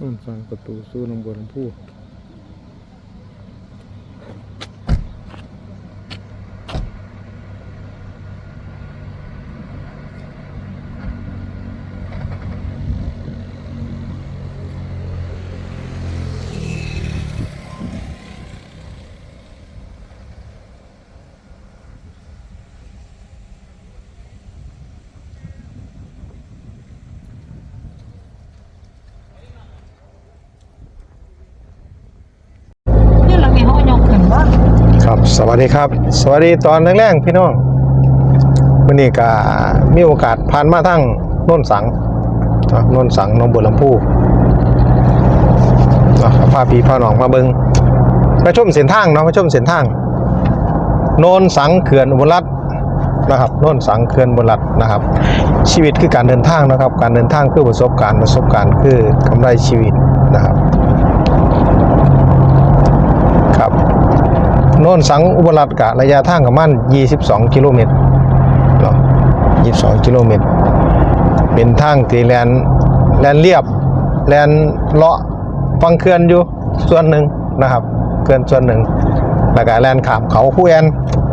นุ่นสังประตูสู้หนองบัวลำพู นี่เรามีห้องยกขึ้นว่า ครับ ส วัสดีครับ สวัสดีตอนแรกๆพี่น้องวันนี้ก็มีโอกาสผ่านมาทั้งโน่นสังนะโน่นสังนองบัวลำพูพาพี่พาน้องมาเบิงมาชมเส้นทางเนาะมาชมเส้นทางโนนสังเขื่อนอุบลรัตน์นะครับโนนสังเขื่อนอุบลรัตน์นะครับ ชีวิตคือการเดินทางนะครับ การเดินทางคือประสบการณ์ประสบการณ์คือกำไรชีวิตนะครับ นนสังอุบลรัตน์กะระยะทางประมาณ22 กิโลเมตรเนาะ22 กิโลเมตร เป็นทางที่แลนแลนเรียบแลนเลาะฟังเขื่อนอยู่ส่วนหนึ่งนะครับเขื่อนส่วนหนึ่งแล้วก็แลนขามเขาคู่แอน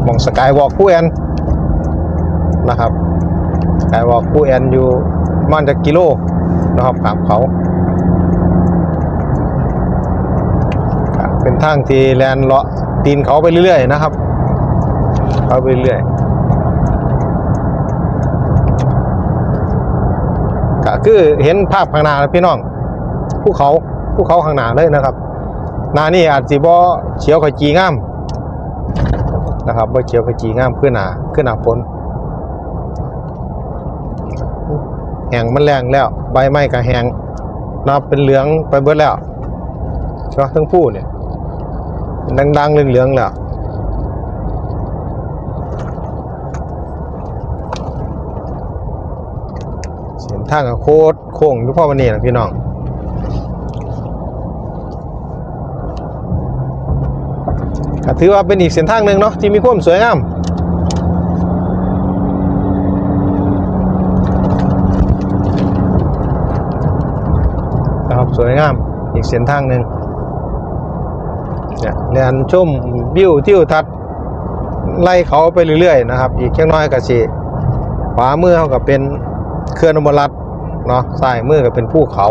มองสกายวอล์กคู่แอนนะครับสกายวอล์กคู่แอนอยู่มันจะกิโลนะครับขามเขาเป็นทางที่แลนเลาะ ตีนเขาไปเรื่อยๆนะครับ เขาไปเรื่อยก็คือเห็นภาพข้างหน้าพี่น้องภูเขาภูเขาข้างหน้าเลยนะครับหนานี่อาจสิบ่เขียวขจีงามนะครับบ่เขียวขจีงามขึ้นหนาขึ้นหนาฝนแห้งมันแรงแล้ว ใบไม้ก็แห้งนับเป็นเหลืองไปเบิดแล้วใช่ไหมทั้งผู้เนี่ย ดังๆเหลืองๆแล้วเส้นทางก็โคตรโค้งอยู่พ่อวันนี้นะพี่น้องก็ถือว่าเป็นอีกเส้นทางหนึ่งเนาะที่มีความสวยงามนะครับสวยงามอีกเส้นทางหนึ่ง เนี่ยเรียนชมวิวทิวทัศน์ไล่เขาไปเรื่อยๆนะครับ อีกแค่น้อยก็สิขวามือเขาก็เป็นเขื่อนอุบลรัตเนาะซ้ายมือก็เป็นภูเขา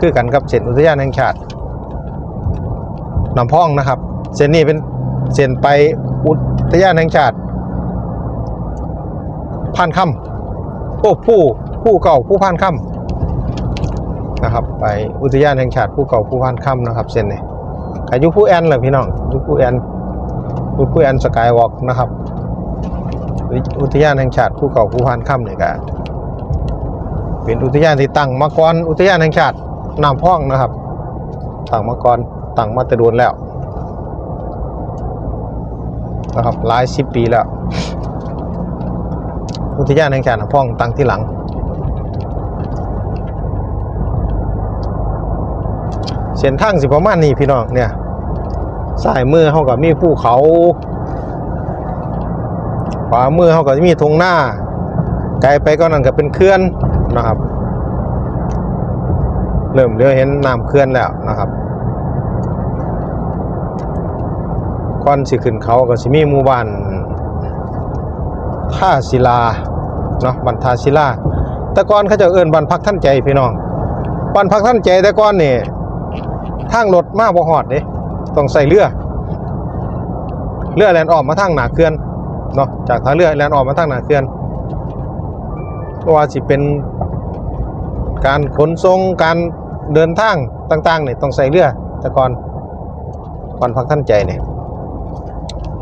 คือกันกับเส้นอุทยานแห่งชาติลำพองนะครับ เส้นนี้เป็นเส้นไปอุทยานแห่งชาติพานค่ำโอ้ผู้ผู้เก่าผู้พานค่ำนะครับ ไปอุทยานแห่งชาติผู้เก่าผู้พานค่ำนะครับ เส้นนี้ อายุผู้แอนเลยพี่น้องยุผู้แอนผู้ผู้แอนสกายวอล์กนะครับอุทยานแห่งชาติผู้เก่าผู้พานค่ำเนี่ยก็เป็นอุทยานที่ตั้งมาก่อนอุทยานแห่งชาติน้ำพ่องนะครับตั้งมาก่อนตั้งมาแต่โดนแล้วนะครับหลายสิบปีแล้ว อุทยานแห่งชาติน้ำพ่องตั้งที่หลัง เส้นทางสิประมาณนี้พี่น้องเนี่ยสายมือเขาก็มีภูเขาขวามือเขาก็จะมีทงหน้า ไกลไปก็นั่นก็เป็นเขื่อนนะครับ เริ่มเดียวเห็นน้ำเขื่อนแล้วนะครับก่อนสิขึ้นเขาก็สิมีหมู่บ้านท่าศิลาเนาะบ้านทาศิลาแต่ก่อนเขาจะเอิ้นบ้านพักท่านใจพี่น้องบ้านพักท่านใจแต่ก่อนนี่ ทางรถมาบ่ฮอดเด้ต้องใส่เรือ เรือแล่นออกมาทางหนาเขื่อนเนาะจากท่าเรือแล่นออกมาทางหนาเขื่อนเพราะว่าสิเป็นการขนส่งการเดินทางต่างๆเนี่ยต้องใส่เรือแต่ก่อนก่อนพักท่านใจเนี่ย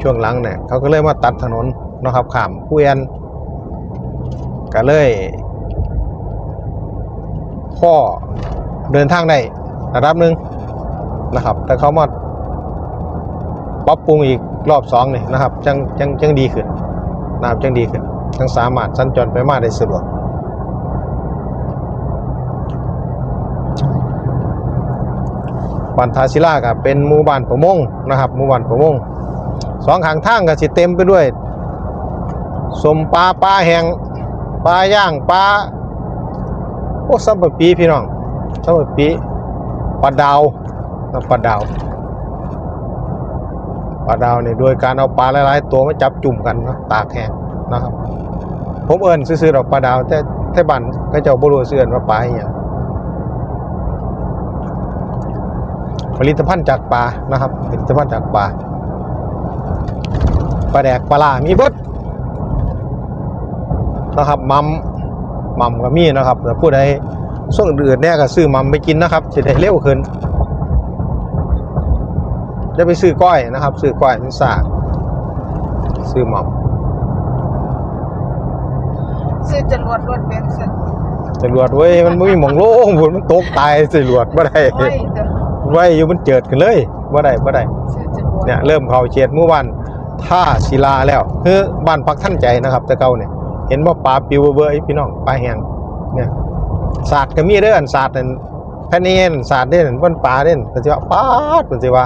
ช่วงหลังเนี่ยเขาก็เลยมาตัดถนนนะครับขามผู้แอนก็เลยพ่อเดินทางได้ระดับหนึ่ง นะครับ แต่เขามาปรับปรุงอีกรอบสองนี่นะครับจังจังจังดีขึ้นน้ำจังดีขึ้นจังสามารถสัญจรไปมาได้สะดวกบ้านทาศิลาก็เป็นหมู่บ้านประมงนะครับหมู่บ้านประมงสองข้างทางก็สิเต็มไปด้วยสมปลาปลาแหงปลาย่างปลาโอ้ซัมปะปีพี่น้องสมัยปีปลาดาว นะปลาดาวปลาดาวเนี่ยโดยการเอาปลาหลายๆ ตัวมาจับจุ่มกันนะตากแห้งนะครับ ผมเอิ้นซื้อๆดอกปลาดาวแต่แต่บ้านก็เจ้าบ่รู้ซื้อเอิ้นว่าปลาอีหยังผลิตภัณฑ์จากปลานะครับ ผลิตภัณฑ์จากปลาปลาแดกปลาล่ามีเบดนะครับมัมมัมก็มีนะครับแต่ผู้ใดส่วนอื่นเนี่ยก็ซื้อมัมไปกินนะครับจะได้เร็วขึ้น จะไปซื้อก้อยนะครับซื้อก้อยมันสากซื้อมัมซื้อจรวดรถเบนซ์จรวดเว้ยมันบ่มีหมองโล่งพุ่นมันตกตายจรวดบ่ได้ไว้เด้อไว้อยู่มันเจิดกันเลยบ่ได้บ่ได้ซื้อจรวดเนี่ยเริ่มเข้าเฉียดเมื่อวันท่าศิลาแล้วคือบ้านพักท่านใจนะครับแต่เก่าเนี่ยเห็นว่าปลาปิวเบอร์ไอ้พี่น้องปลาแห้งเนี่ยศาสตร์ก็มีเด้ออันศาสตร์นั่นแผ่นเอ็นศาสตร์เด่นบนปลาเด่นมันสิว่าปลาดมันสิว่า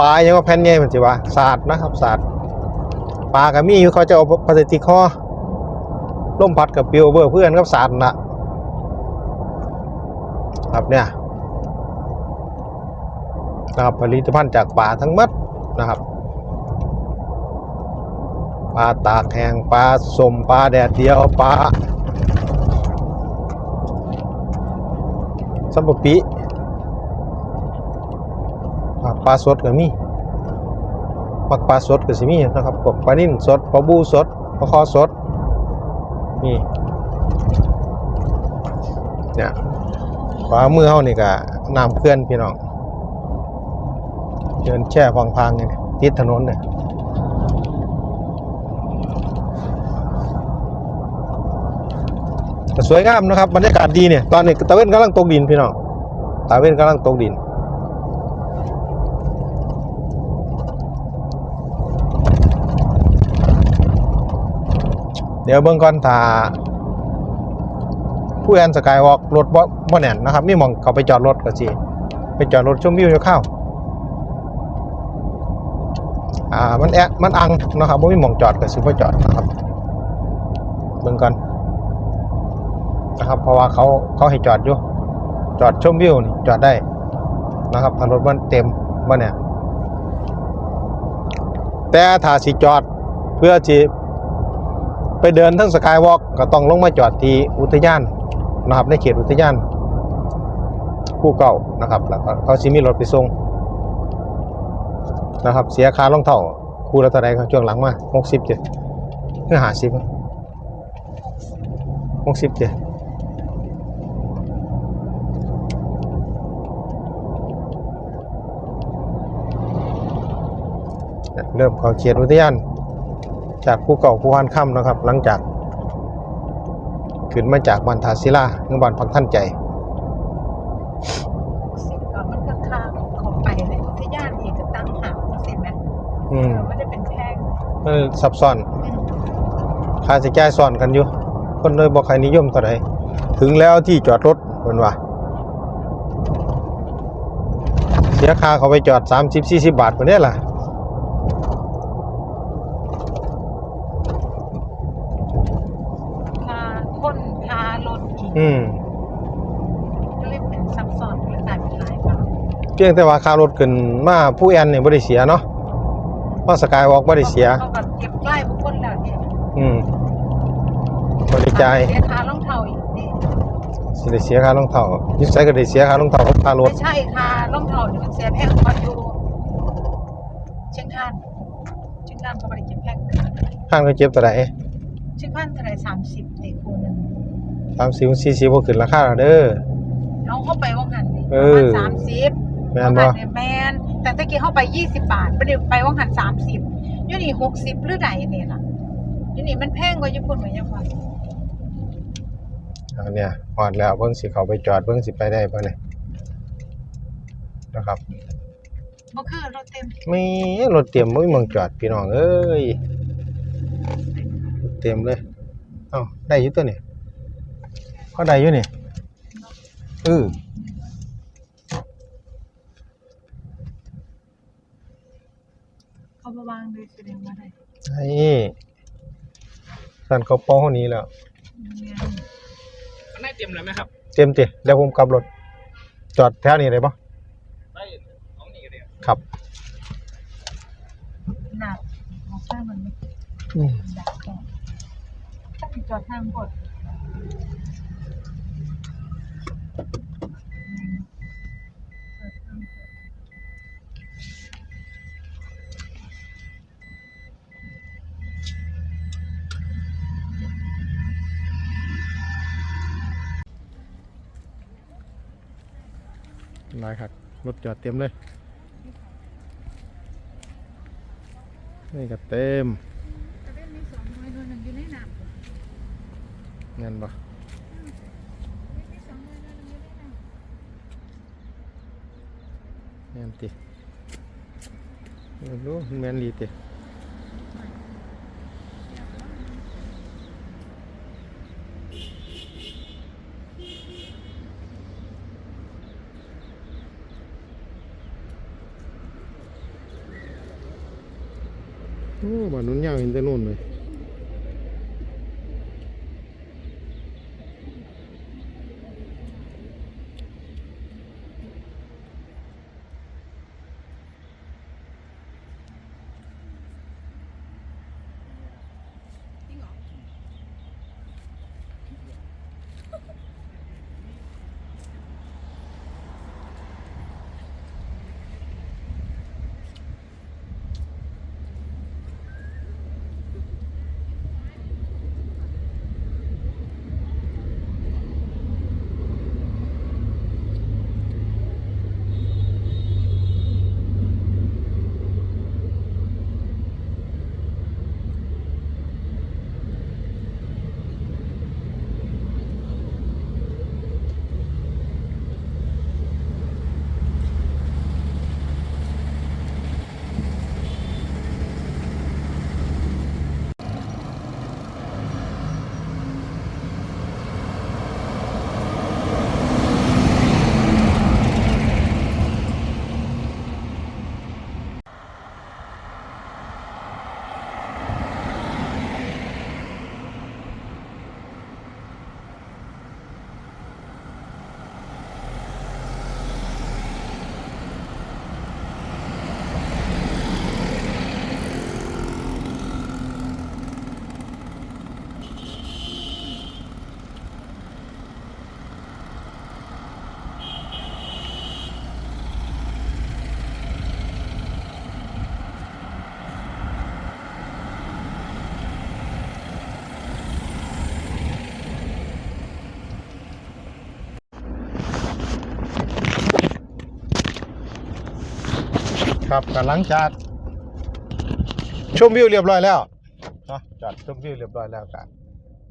ปลายังว่าแผ่นใหญ่มันสิว่าศาสตร์นะครับศาสตร์ปลาก็มีอยู่เขาจะเอาพลาสติกคอล่มพัดกับปิวเบอร์เพื่อนกับศาสตร์นะครับเนี่ยนะครับผลิตภัณฑ์จากปลาทั้งหมดนะครับปลาตากแห้งปลาสมปลาแดดเดียวปลาสัมปปี ปลาสดก็มีปักปลาสดก็สิมีนะครับพวกปลานิ่นสดปลาบูสดปลาคอสดนี่เนี่ยปลามือเฮานี่ก็น้ำเคลื่อนพี่น้องเดินแช่พังๆนี่ติดถนนเนี่ยสวยงามนะครับบรรยากาศดีเนี่ยตอนนี้ตะเวนกำลังตกดินพี่น้องตะเวนกำลังตกดิน เดี๋ยวเบิ่งก่อนถ้าผู้แอนสกายวอล์กรถบ่บ่แน่นนะครับมีหมองเขาไปจอดรถก็สิไปจอดรถชมวิวอยู่ข้าอ่ามันแอะมันอังนะครับบ่มีมองจอดก็สิบ่จอดนะครับเบิ่งก่อนนะครับ เพราะว่าเขาเขาให้จอดอยู่จอดชมวิวนี่จอดได้นะครับถ้ารถมันเต็มบ่เนี่ยแต่ถ้าสิจอดเพื่อที่ ไปเดินทั้งสกายวอล์กก็ต้องลงมาจอดที่อุทยานนะครับในเขตอุทยานผู้เก่านะครับแล้วก็เขาสิมีรถไปส่งนะครับเสียค่ารองเท้าคู่ละเท่าไหร่ครับช่วงหลังมา60เจ็ดเพื่อหาสิบหกสิบเจ็ดเริ่มเข้าเขตอุทยาน จากภูเก่าภูพานค่ำนะครับ หลังจาก ขึ้นมาจากบันทาศิลาเมืองบ้านพักท่านใจสิก่อนมันก็ข้างเข้าไปในอุทยานอีกก็ตั้งหางสิแม่อืมมันจะเป็นแพงมันซับซ้อนค่าใช้จ่ายซ้อนกันอยู่ คนเลยบอกใครนิยมเท่าไหร่ถึงแล้วที่จอดรถเหมือนว่าเสียค่าเขาไปจอด 30 40 บาทคนนี้ล่ะ คาคนคารถ อีกอืมก็เลยเป็นซับซ้อนและกลายเป็นหลายบาทเพียงแต่ว่าค่ารถขึ้นมาผู้แอนเนี่ยบ่ได้เสียเนาะเพราะสกายวอล์กบ่ได้เสีย เขาก็เก็บใกล้บุคคลแล้วเนี่ยอืมบ่ได้จ่ายเสียค่ารองเท้าอีกนี่สิได้เสียค่ารองเท้ายิ่ใส่ก็ได้เสียค่ารองเท้ากับค่ารถ ไม่ใช่ค่ารองเท้าเนี่ยมันเสียแพงกว่าอยู่เชียงคานเชียงคานเขาไม่ได้เก็บแพง ข้างก็เจ็บตัวใดเชียงคานเท่าไหร่สามสิบในคูหนึง 30 40บ่ขึ้นราคาแล้วเด้อ เอาเข้าไปว่างหันนี่เอประอ มาณสามสิบแม่นบ่แมนแต่ตะกี้เข้าไปยี่สิบบาทไปเดี๋ยวไปว่างหันสามสิบยูนี่หกสิบหรือไหนเนี่ยล่ะยูนี่มันแพงกว่าญี่ปุ่นเหมือนยังไงอันเนี้ยฮอดแล้วเบิ่งสิเข้าไปจอดเบิ่งสิไปได้บ่เนี่ยนะครับบ่คือรถเต็มมีรถเตรียมบ่มีหมองจอดพี่น้องเอ้ยรถเต็มเลยเอ้าได้อยู่ตัวนี่ ก็ได้อยู่นี่เออเขามาวางเลยแสดงว่าได้ไอ้สั่นเขาป้องเฮานี้แล้ว แม่นไม่เต็มเลยไหมครับเต็มติเดี๋ยวผมกลับรถ จอดแถวนี้เลยปะได้เอาหนีเลยครับ หนักมองข้างมันไม่อืมดักแก่ถ้าติดจอดทางกด หลายครับรถจอดเต็มเลย นี่ก็เต็มกระเด็นมีสองหน่วยหน่วยหนึ่งอยู่ในน้ำเงินปะมีสองหน่วยหน่วยหนึ่งอยู่ในน้เงินติไม่รู้แมนลีติโอ้บ้า นนู้นยาวเห็นแต่นู่นเลย ครับกหลังจากชมวิวเรียบร้อยแล้วเนาะจอดชมวิวเรียบร้อยแล้วกัน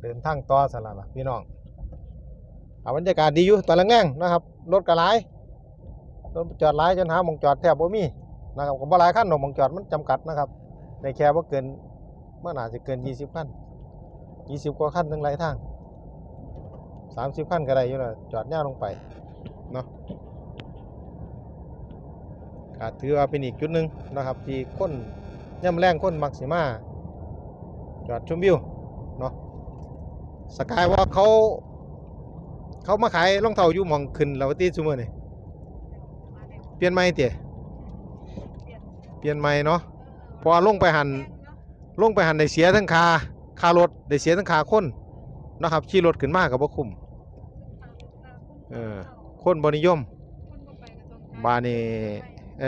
เดินทางต่อสละล่ะพี่น้องเอาบรรยากาศดีอยู่ตอนละแง่งนะครับรถกระไรรถจอดหลายจนหามองจอดแทบบ่มีนะครับก็บ่หลายคันหรอกหมองจอดมันจำกัดนะครับในแค่ว่าเกินเมื่อหนาจะเกิน 20คัน20 กว่าคันทั้งหลายทาง 30คันก็ได้อยู่นะจอดแนวลงไปเนาะ ก็ถือว่าเป็นอีกจุดหนึ่งนะครับ ที่คนย่ำแรงคนมักสิมาจอดชมวิวเนาะสกายวอล์กเขาเขามาขายรองเท้าอยู่มองขึ้นล้วตีซุมื้อนี่เปลี่ยนใหม่เปลี่ยเปลี่ยนใหม่เนาะพอลงไปหันลงไปหันได้เสียทั้งคาคารถได้เสียทั้งคาคนนะครับขี่รถขึ้นมาก็บ่คุ้มเออคนบ่นิยม บานี เออ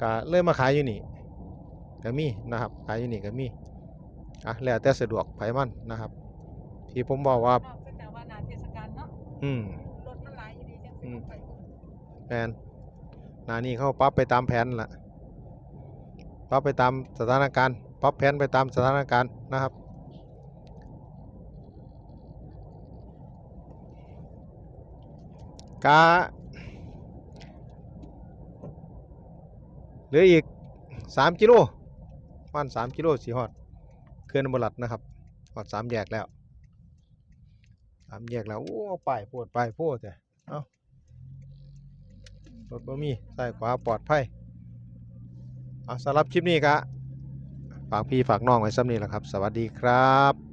ก็เลยมาขายอยู่นี่ก็มีนะครับ ขายอยู่นี่ก็มีอะแล้วแต่สะดวกไผมันนะครับ ที่ผมบอกว่านอกจากว่าหนาเทศกาลเนาะอืมรถมันหลายอยู่ดีจังสิอืมไปแผนหนานี่เขาปรับไปตามแผนละปรับไปตามสถานการณ์ปรับแผนไปตามสถานการณ์นะครับกา เหลืออีกสามกิโลประมันสามกิโลสีฮอดเขื่อนบลัดนะครับฮอดสามแยกแล้วสามแยกแล้วโอ้ป้ายโพดป้ายโพดแต่รถบ่มีซ้ายขวาปลอดภัยเอาสำหรับคลิปนี้ก็ฝากพี่ฝากน้องไว้ซ้ำนี้แหละครับ สวัสดีครับ